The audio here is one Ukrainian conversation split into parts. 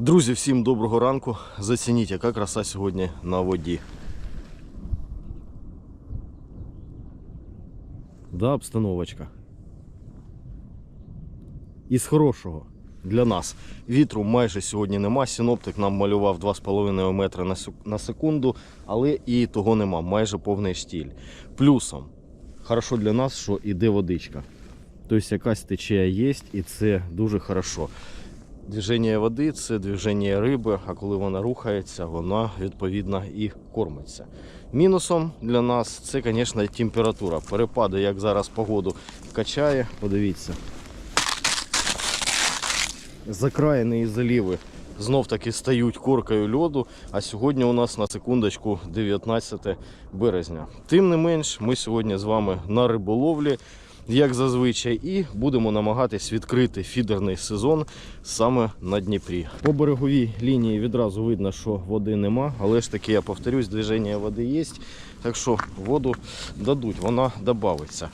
Друзі, всім доброго ранку. Зацініть, яка краса сьогодні на воді. Да, обстановочка. Із хорошого для нас. Вітру майже сьогодні нема. Синоптик нам малював 2,5 метри на секунду, але і того нема. Майже повний штіль. Плюсом, хорошо для нас, що іде водичка. Тобто якась течія є, і це дуже хорошо. Движення води це движення риби, а коли вона рухається, вона відповідно і кормиться. Мінусом для нас це, звісно, температура. Перепади, як зараз погоду качає, подивіться. Закраїни і заліви знов таки стають коркою льоду. А сьогодні у нас на секундочку 19 березня. Тим не менш, ми сьогодні з вами на риболовлі як зазвичай, і будемо намагатись відкрити фідерний сезон саме на Дніпрі. По береговій лінії відразу видно, що води нема, але ж таки я повторюсь, движення води є. Так що воду дадуть, вона додається.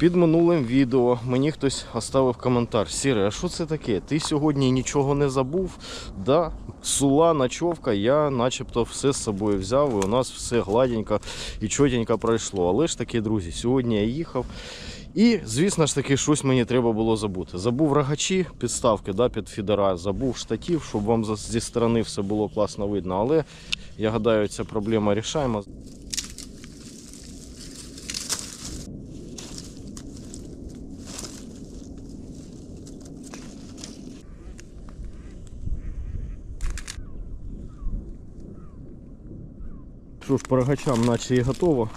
Під минулим відео мені хтось оставив коментар. Сіре, а що це таке? Ти сьогодні нічого не забув? Да, сула, ночовка, я начебто все з собою взяв, і у нас все гладенько і чотенько пройшло. Але ж таки, друзі, сьогодні я їхав. І, звісно ж таки, щось мені треба було забути. Забув рогачі, підставки да, під фідера, забув штатів, щоб вам зі сторони все було класно видно. Але я гадаю, ця проблема рішаємо. Що ж, по рогачам наче і готово.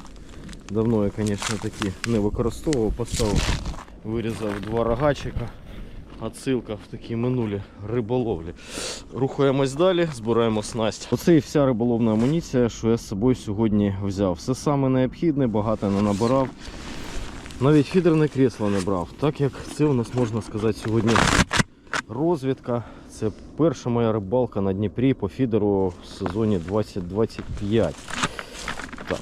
Давно я, звісно, такі не використовував, поставив, вирізав два рогачика. Отсилка в такі минулі риболовлі. Рухаємось далі, збираємо снасть. Оце і вся риболовна амуніція, що я з собою сьогодні взяв. Все саме необхідне, багато не набирав. Навіть фідерне крісло не брав, так як це у нас можна сказати сьогодні розвідка. Це перша моя рибалка на Дніпрі по фідеру в сезоні 2025. Так,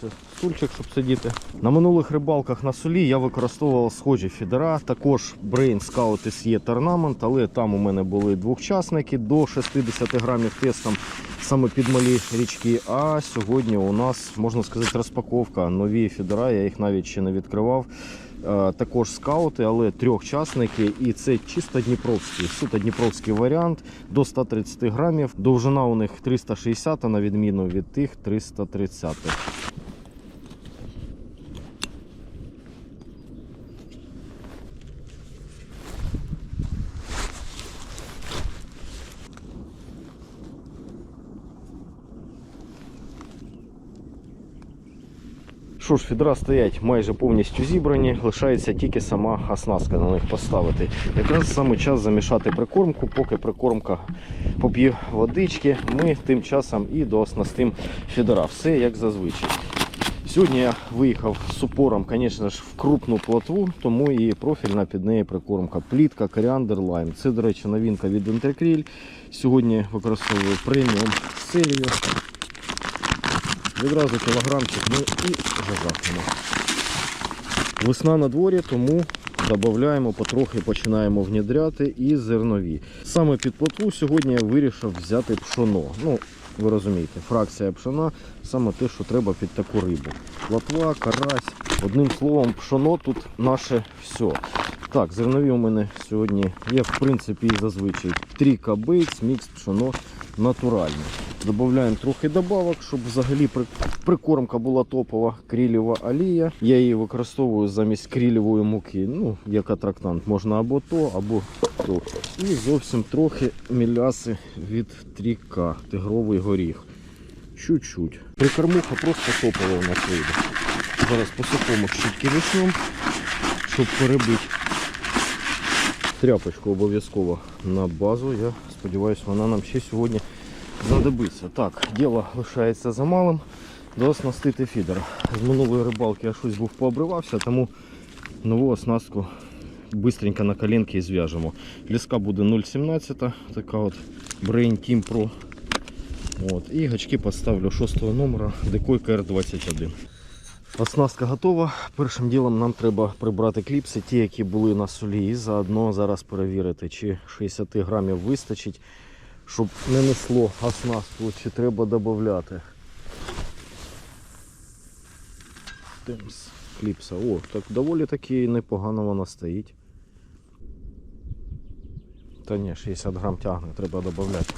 це стульчик, щоб сидіти. На минулих рибалках на солі я використовував схожі фідера, також Brain Scout SE Tournament, але там у мене були двохчасники до 60 грамів тестом саме під малі річки. А сьогодні у нас, можна сказати, розпаковка. Нові фідера, я їх навіть ще не відкривав. Е, Також скаути, але трьохчасники, і це чисто дніпровський, суто дніпровський варіант до 130 грамів. Довжина у них 360, на відміну від тих 330. Що ж, фідра стоять майже повністю зібрані, лишається тільки сама оснастка на них поставити. Якраз саме час замішати прикормку, поки прикормка поп'є водички, ми тим часом і дооснастим фідера. Все як зазвичай. Сьогодні я виїхав з упором, звісно ж, в крупну плотву, тому і профільна під неї прикормка. Плітка, коріандр, лайм. Це, до речі, новинка від Інтеркріль. Сьогодні використовую преміум селію. Відразу кілограмчик ми і зажахнемо. Весна на дворі, тому додаємо потрохи, починаємо внідряти і зернові. Саме під плотву сьогодні я вирішив взяти пшоно. Ну, ви розумієте, фракція пшона саме те, що треба під таку рибу. Плотва, карась. Одним словом, пшоно тут наше все. Так, зернові у мене сьогодні є, в принципі, і зазвичай. Тріка бейтс, мікс пшоно натуральне. Додаємо трохи добавок, щоб взагалі прикормка була топова. Крілєва олія. Я її використовую замість крілєвої муки. Ну, як атрактант, можна або то, або то. І зовсім трохи міляси від тріка, тигровий горіх. Чуть-чуть. Прикормуха просто топова у нас вийде. Зараз по сухому щітки вишнем, щоб перебити. Тряпочку обов'язково на базу. Я сподіваюся, вона нам ще сьогодні знадобиться. Так, діло лишається за малим. Дооснастити фідер. З минулої рибалки я щось був пообривався, тому нову оснастку быстренько на коленки і зв'яжемо. Ліска буде 0,17, така от Brain Team Pro. От. І гачки поставлю 6 номера, декойка R21. Оснастка готова. Першим ділом нам треба прибрати кліпси, ті, які були на солі, і заодно зараз перевірити, чи 60 грамів вистачить, щоб не несло оснастку, чи треба додати. Темс. Кліпса. О, так доволі таки непогано вона стоїть. Та ні, 60 грам тягне, треба додати.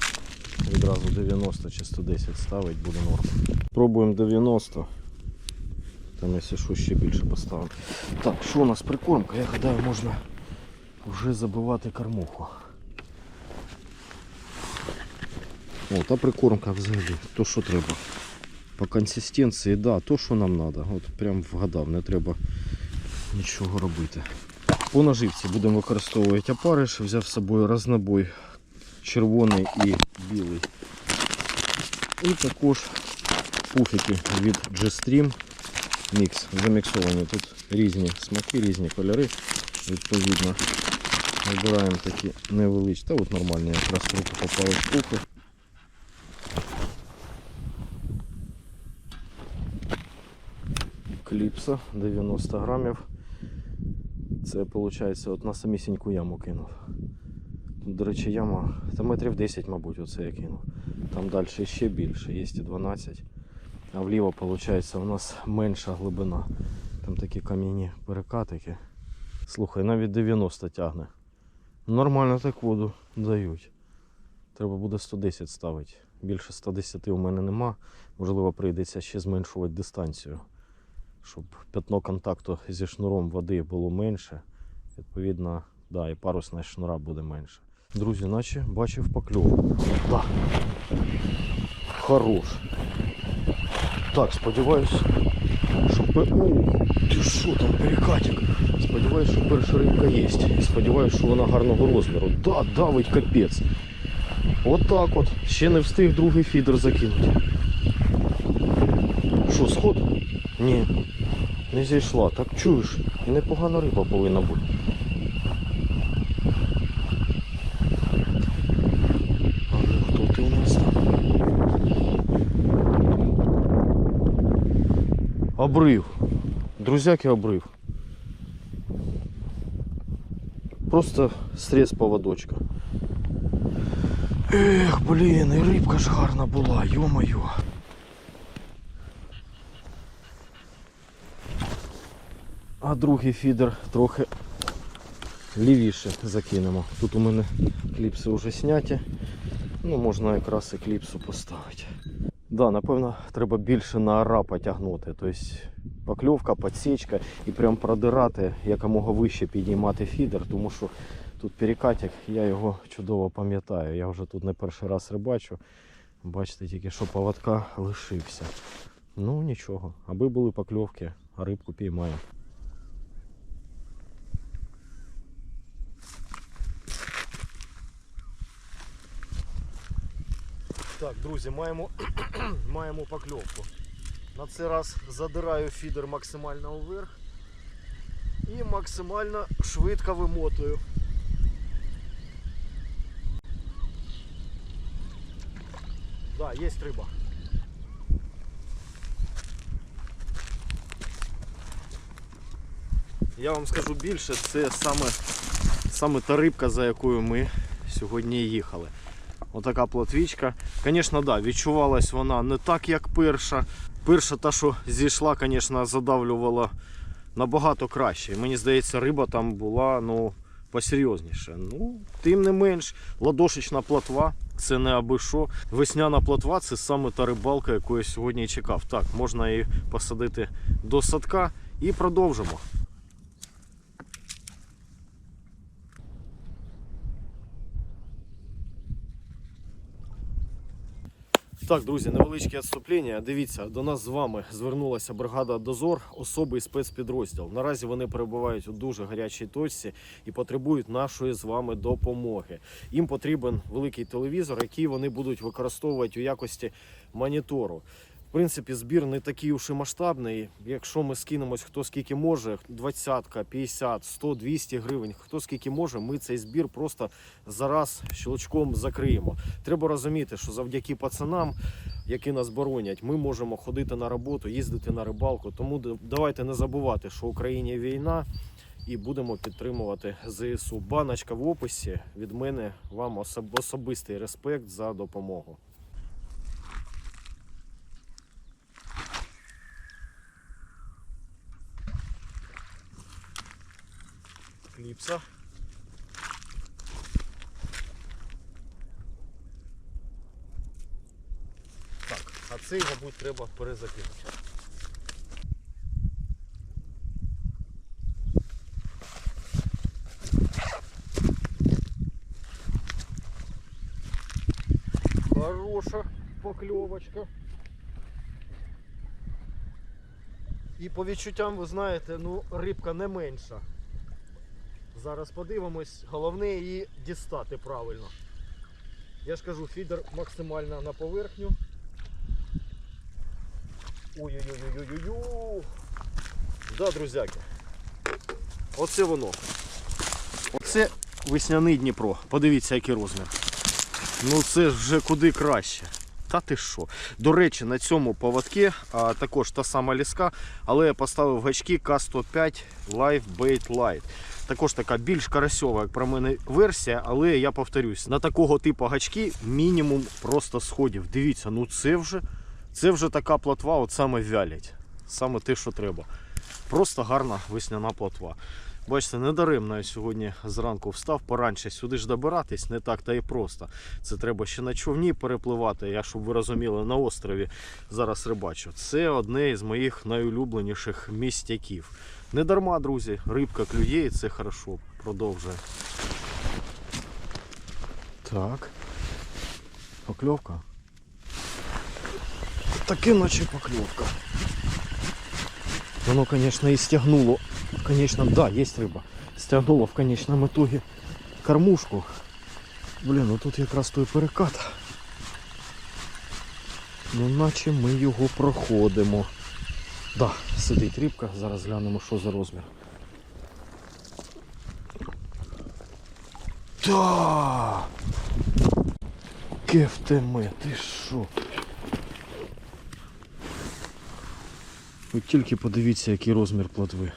Відразу 90 чи 110 ставить, буде норм. Пробуємо 90. Там, якщо що, ще більше поставимо. Так, що у нас прикормка? Я гадаю, можна вже забивати кормуху. О, та прикормка взагалі, то що треба. По консистенції, да, то що нам треба. От прям вгадав, не треба нічого робити. По наживці будемо використовувати опариш. Взяв з собою разнобой червоний і білий. І також пуфики від G-Stream мікс заміксовані. Тут різні смаки, різні кольори. Відповідно, вибираємо такі невеличкі. Та от нормальні якраз в руку попали пухи. Кліпса 90 грамів. Це виходить от на самісіньку яму кинув. Тут, до речі, яма та метрів 10, мабуть, оце я кинув. Там далі ще більше, є і 12. А вліво, виходить, у нас менша глибина. Там такі кам'яні перекатики. Слухай, навіть 90 тягне. Нормально так воду дають. Треба буде 110 ставити. Більше 110 у мене нема. Можливо, прийдеться ще зменшувати дистанцію, щоб п'ятно контакту зі шнуром води було менше. Відповідно, да, і парусна шнура буде менше. Друзі, наче бачив покльовку. Да. Хорош. Так, сподіваюсь, що О, ти що там перекатик? Сподіваюсь, що перша рибка є. І сподіваюсь, що вона гарного розміру. Да, давить капець. Отак от. Ще не встиг другий фідер закинути. Що, сход? Ні. Не зійшла. Так чуєш, і непогана риба повинна бути. Ну? Обрив. Друзяки обрив. Просто срез поводочка. Ех, блін, і рибка ж гарна була, йо-моє. А другий фідер трохи лівіше закинемо. Тут у мене кліпси вже зняті. Ну, можна якраз і кліпсу поставити. Да, напевно, треба більше на ара потягнути. Тобто покльовка, подсічка і прям продирати, якомога вище підіймати фідер, тому що тут перекатик, я його чудово пам'ятаю. Я вже тут не перший раз рибачу. Бачите, тільки що поводка лишився. Ну нічого, аби були покльовки, рибку піймаємо. Так, друзі, маємо, маємо покльовку. На цей раз задираю фідер максимально вверх і максимально швидко вимотую. Да, є риба. Я вам скажу більше, це саме, саме та рибка, за якою ми сьогодні їхали. Отака плотвічка. Звісно, да, відчувалась вона не так, як перша. Перша та, що зійшла, звісно, задавлювала набагато краще. Мені здається, риба там була ну, посерйозніше. Ну, тим не менш, ладошечна плотва це не аби що. Весняна плотва це саме та рибалка, яку я сьогодні чекав. Так, можна її посадити до садка і продовжимо. Так, друзі, невеличке відступлення. Дивіться, до нас з вами звернулася бригада Дозор, особий спецпідрозділ. Наразі вони перебувають у дуже гарячій точці і потребують нашої з вами допомоги. Їм потрібен великий телевізор, який вони будуть використовувати у якості монітору. В принципі, збір не такий уж і масштабний. Якщо ми скинемось хто скільки може, 20, 50, 100, 200 гривень, хто скільки може, ми цей збір просто зараз щелчком закриємо. Треба розуміти, що завдяки пацанам, які нас боронять, ми можемо ходити на роботу, їздити на рибалку. Тому давайте не забувати, що в Україні війна. І будемо підтримувати ЗСУ. Баночка в описі від мене вам особ- особистий респект за допомогу. Кліпса. Так, а цей, мабуть, треба перезакинути. Хороша покльовочка. І по відчуттям, ви знаєте, ну рибка не менша. Зараз подивимось, головне її дістати правильно. Я ж кажу, фідер максимально на поверхню. Ой-ой-ой-ой-ой-ой. Да, друзяки. Оце воно. Оце весняний Дніпро. Подивіться, який розмір. Ну це вже куди краще. Та ти що? До речі, на цьому поводки а, також та сама ліска, але я поставив гачки К105 Live Bait Light. Також така більш карасьова, як про мене, версія, але я повторюсь, на такого типу гачки мінімум просто сходів. Дивіться, ну це вже, це вже така плотва, от саме вялять. Саме те, що треба. Просто гарна весняна плотва. Бачите, недаремно я сьогодні зранку встав поранше сюди ж добиратись, не так та і просто. Це треба ще на човні перепливати. Я, щоб ви розуміли, на острові зараз рибачу. Це одне із моїх найулюбленіших містяків. Не дарма, друзі, рибка клює і це хорошо. Продовжує. Так. Покльовка. Таке наче покльовка. Воно, конечно, и стягнуло. В конечном, да, есть рыба. Стягнуло в конечном итоге кормушку. Блін, ну тут якраз той перекат. Ну наче ми його проходимо. Да, сидить рибка, зараз глянемо, що за розмір. Да! Кефтеме, ти що? Ви тільки подивіться, який розмір плотви.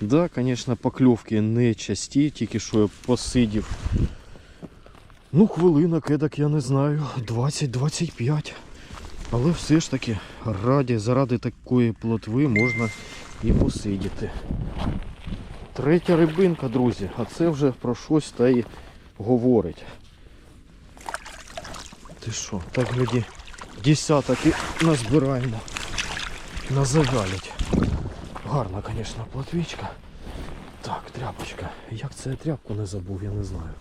Да, звісно, покльовки не часті, тільки що я посидів. Ну, хвилинок, едак, я не знаю, 20-25. Але все ж таки, раді, заради такої плотви можна і посидіти. Третя рибинка, друзі, а це вже про щось та й говорить. Ти що, так гляді, десяток і назбираємо на завалять. Гарна, звісно, платвічка. Так, тряпочка. Як це я тряпку не забув, я не знаю.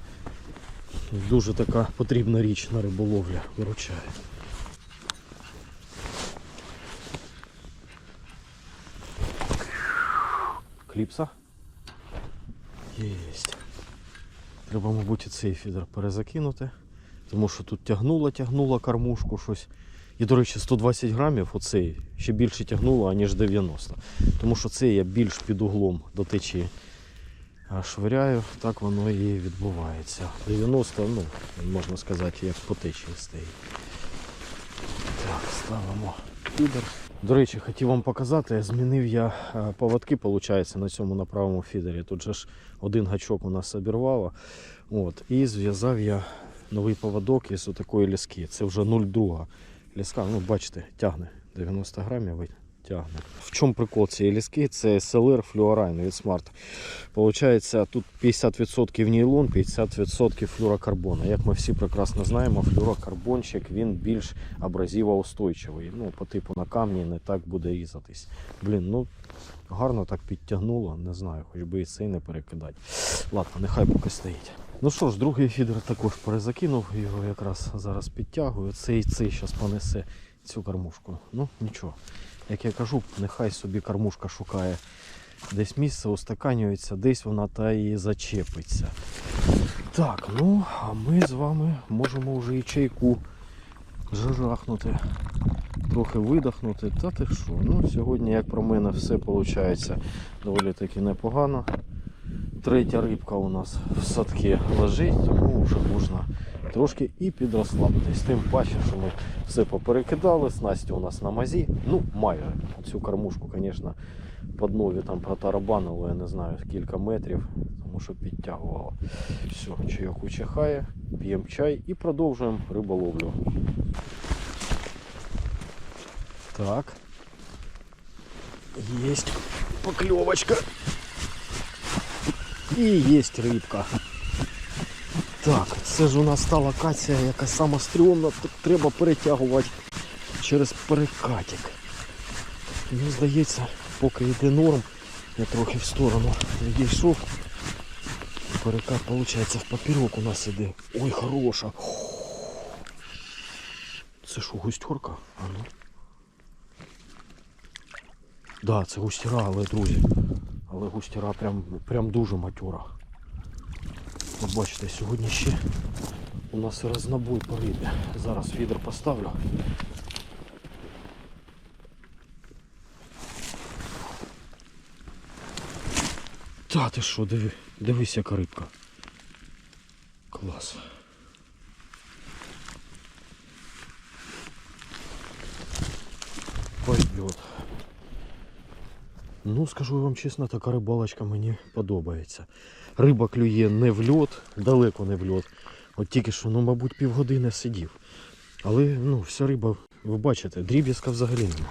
Дуже така потрібна річ на риболовлі виручає. Кліпса? Єсть. Треба, мабуть, і цей фідер перезакинути. Тому що тут тягнуло, тягнуло кормушку щось. І, до речі, 120 грамів оцей ще більше тягнуло, аніж 90. Тому що це я більш під углом до течії швиряю, так воно і відбувається. 90, ну, можна сказати, як по течії стоїть. Так, ставимо фідер. До речі, хотів вам показати, змінив я поводки, виходить, на цьому на правому фідері. Тут же ж один гачок у нас обірвало. От, і зв'язав я новий поводок із такої ліски. Це вже 0,2 ліска. Ну, бачите, тягне 90 грамів тягне. В чому прикол цієї ліски? Це SLR флюорайн від Smart. Получається, тут 50% нейлон, 50% флюрокарбона. Як ми всі прекрасно знаємо, флюрокарбончик він більш абразивоустойчивий. Ну, по типу на камні не так буде різатись. Блін, ну гарно так підтягнуло, не знаю, хоч би і цей не перекидати. Ладно, нехай поки стоїть. Ну що ж, другий фідер також перезакинув, його якраз зараз підтягую. Цей цей зараз понесе цю кормушку. Ну нічого. Як я кажу, нехай собі кормушка шукає десь місце, устаканюється, десь вона та і зачепиться. Так, ну а ми з вами можемо вже і чайку жахнути. трохи видихнути. Та ти що? Ну, сьогодні, як про мене, все виходить доволі таки непогано. Третя рибка у нас в садки лежить, тому вже можна трошки і підрослабитись. Тим паче, що ми все поперекидали, снасті у нас на мазі. Ну, майже. Цю кормушку, звісно, по днові там протарабанило, я не знаю, кілька метрів, тому що підтягувало. Все, чайок учихає, п'ємо чай і продовжуємо риболовлю. Так. Есть поклевочка. І є рибка. Так, це ж у нас стала кація, яка сама стрьомна, тут треба перетягувати через перекатик. Ну, здається, поки йде норм, я трохи в сторону відійшов. Перекат, виходить, в папірок у нас іде. Ой, хороша. Це що, густерка? А ну. Да, це густіра, але друзі. Але густіра прям, прям дуже матюра. От бачите, сьогодні ще у нас і рознобой по рибі. Зараз фідер поставлю. Та ти що, диви, дивись, яка рибка. Клас. Пойдет. Ну, скажу вам чесно, така рибалочка мені подобається. Риба клює не в льот, далеко не в льот. От тільки що, ну, мабуть, півгодини сидів. Але ну, вся риба, ви бачите, дріб'язка взагалі нема.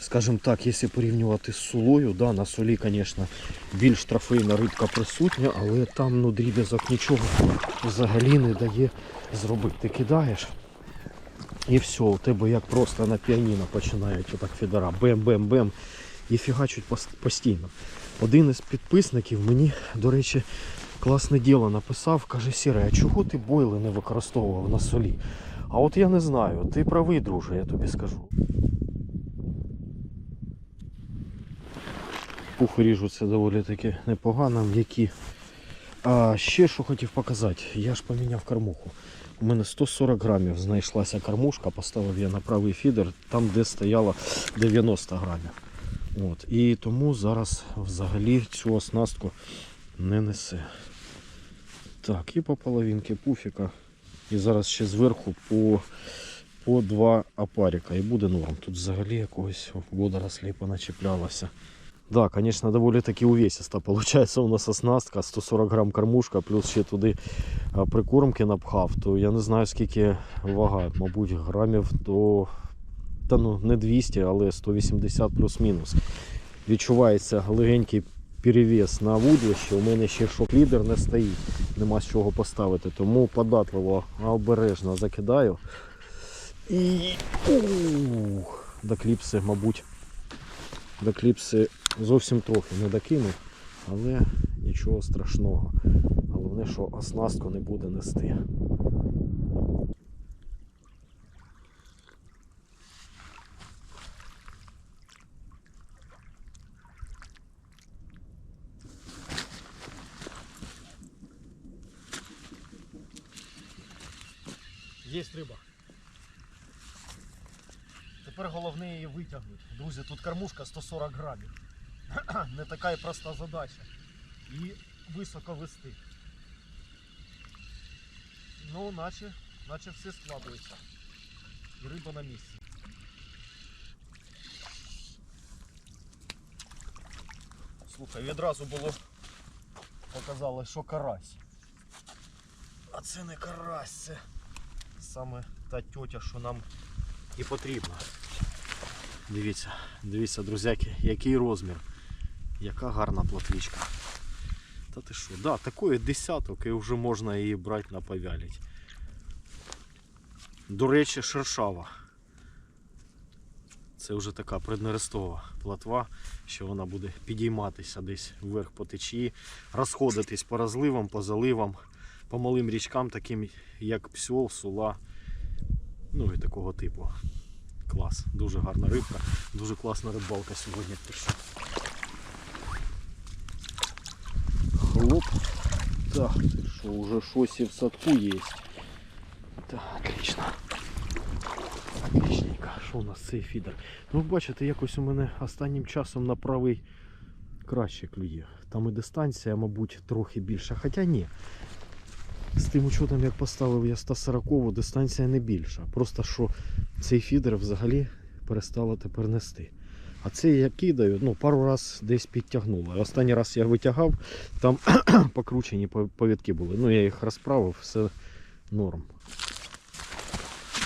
Скажімо так, якщо порівнювати з сулою, да, на солі, звісно, більш трофейна рибка присутня, але там ну, дріб'язок нічого взагалі не дає зробити. Ти кидаєш, і все, у тебе як просто на піаніно починають отак фідера. Бем-бем-бем. І фігачуть постійно. Один із підписників мені, до речі, класне діло написав, каже, Сіре, а чого ти бойли не використовував на солі? А от я не знаю, ти правий, друже, я тобі скажу. Пухи ріжуться доволі таки непогано, м'які. А ще що хотів показати, я ж поміняв кормуху. У мене 140 грамів знайшлася кормушка, поставив я на правий фідер, там де стояло 90 грамів. От. І тому зараз взагалі цю оснастку не несе. Так, і по половинки пуфіка. І зараз ще зверху по, по два апаріка. І буде норм. Тут взагалі якогось водорослі поначеплялося. Да, конечно, доволі таки увесисто. Получається у нас оснастка 140 грам кормушка, плюс ще туди прикормки напхав, то я не знаю скільки вага, мабуть, грамів до та ну не 200, але 180 плюс-мінус. Відчувається легенький перевес на вудлище. У мене ще шок-лідер не стоїть, нема з чого поставити, тому податливо обережно закидаю. І ух, до кліпси, мабуть, до кліпси зовсім трохи не докинув, але нічого страшного. Головне, що оснастку не буде нести. Є риба. Тепер головне її витягнути. Друзі, тут кормушка 140 грамів. Не така і проста задача. І високо вести. Ну, наче, наче все складується. І риба на місці. Слухай, відразу було показали, що карась. А це не карась, це саме та тьотя, що нам і потрібно. Дивіться, дивіться, друзяки, який розмір. Яка гарна платвічка. Та ти що, да, такої десяток і вже можна її брати на повяліть. До речі, шершава. Це вже така преднерестова платва, що вона буде підійматися десь вверх по течії, розходитись по розливам, по заливам, по малим річкам, таким як Псьол, Сула, ну і такого типу. Клас, дуже гарна рибка, дуже класна рибалка сьогодні. Хлоп. Так, що, уже щось в садку є. Так, отлично. Отличненько. Що у нас цей фідер? Ну, бачите, якось у мене останнім часом на правий краще клює. Там і дистанція, мабуть, трохи більша. Хоча ні. З тим учетом, як поставив я 140 дистанція не більша. Просто що цей фідер взагалі перестало тепер нести. А цей я кидаю, ну, пару раз десь підтягнуло. Останній раз я витягав, там покручені пов- повідки були. Ну, я їх розправив, все норм.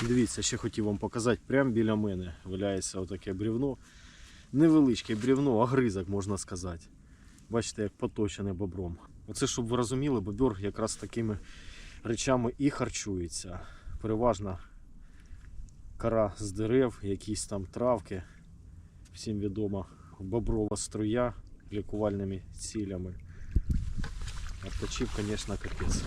Дивіться, ще хотів вам показати, прямо біля мене валяється отаке брівно. Невеличке брівно, огризок, можна сказати. Бачите, як поточене бобром. Оце, щоб ви розуміли, бобер якраз такими речами і харчується. Переважно кора з дерев, якісь там травки. Всім відома боброва струя лікувальними цілями. А точив, звісно, капець.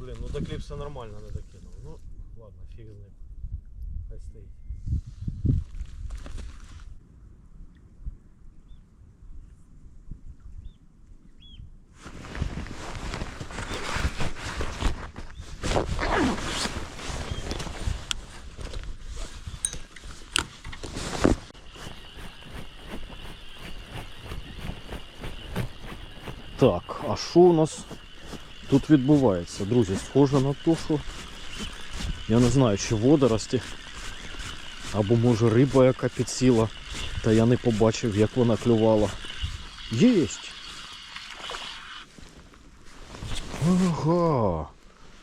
Блін, ну до кліпса нормально не докинув. Ну, ладно, фіг з ним. Хай стоїть. Так, а що у нас тут відбувається? Друзі, схоже на те, що я не знаю, чи водорості, або може риба яка підсіла, та я не побачив, як вона клювала. Єсть! Ага.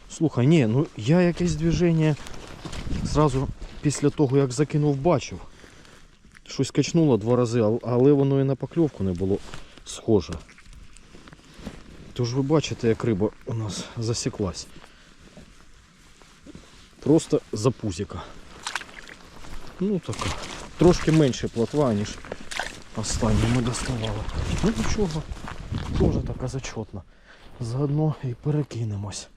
Слухай, ні, ну я якесь движення зразу після того, як закинув, бачив. Щось качнуло два рази, але воно і на покльовку не було схоже. Тож ви бачите, як риба у нас засіклась. Просто за пузіка. Ну така. Трошки менше плотва, ніж останнє ми доставали. Ну нічого, теж така зачотна. Заодно і перекинемось.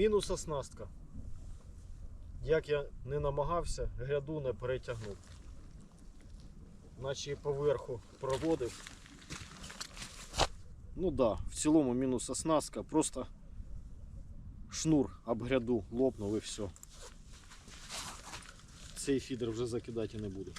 Мінус оснастка. Як я не намагався, гряду не перетягнув. Наче і поверху проводив. Ну да, в цілому мінус оснастка, просто шнур об гряду лопнув і все. Цей фідер вже закидати не буду.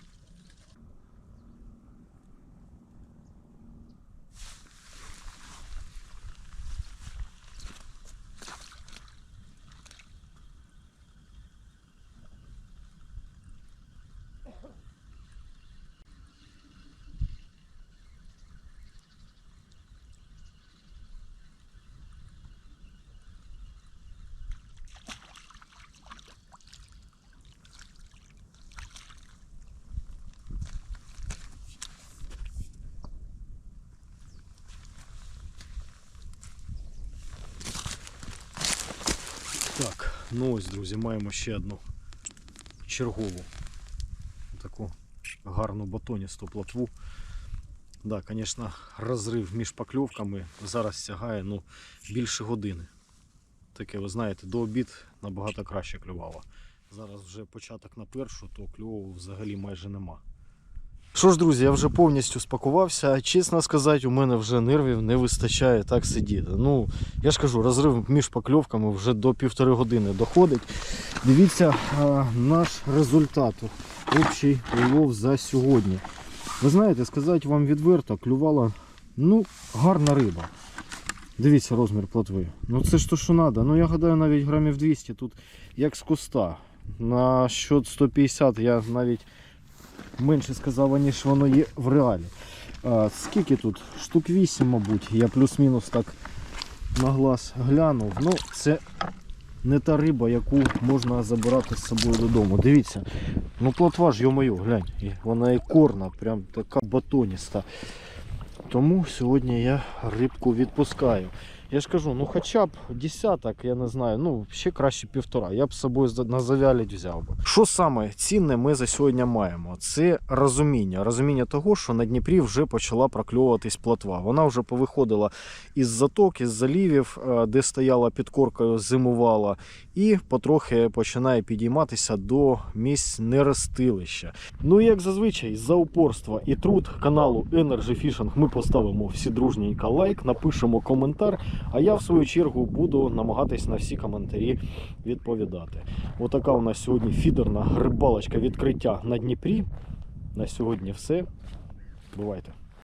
Так, ну ось, друзі, маємо ще одну чергову таку гарну батоністу плотву. Да, звісно, розрив між покльовками зараз сягає ну, більше години. Таке, ви знаєте, до обід набагато краще клювало. Зараз вже початок на першу, то кльову взагалі майже нема. Що ж, друзі, я вже повністю спакувався. Чесно сказати, у мене вже нервів не вистачає так сидіти. Ну, я ж кажу, розрив між покльовками вже до півтори години доходить. Дивіться а, наш результат. Общий улов за сьогодні. Ви знаєте, сказати вам відверто, клювала ну, гарна риба. Дивіться розмір плотви. Ну це ж то, що треба. Ну я гадаю навіть грамів 200 тут як з куста. На счет 150 я навіть менше сказав, ніж воно є в реалі. А, скільки тут? Штук 8, мабуть. Я плюс-мінус так на глаз глянув. Ну, це не та риба, яку можна забирати з собою додому. Дивіться, ну плотва ж, йо-моє, глянь, вона і корна, прям така батоніста. Тому сьогодні я рибку відпускаю. Я ж кажу, ну хоча б десяток, я не знаю, ну ще краще півтора. Я б з собою на завялять взяв би. Що саме цінне ми за сьогодні маємо? Це розуміння. Розуміння того, що на Дніпрі вже почала прокльовуватись плотва. Вона вже повиходила із заток, із залівів, е, де стояла під коркою, зимувала, і потрохи починає підійматися до місць нерестилища. Ну як зазвичай, за упорство і труд каналу Energy Fishing ми поставимо всі дружненько лайк, напишемо коментар. А я в свою чергу буду намагатись на всі коментарі відповідати. Отака у нас сьогодні фідерна рибалочка відкриття на Дніпрі. На сьогодні все. Бувайте!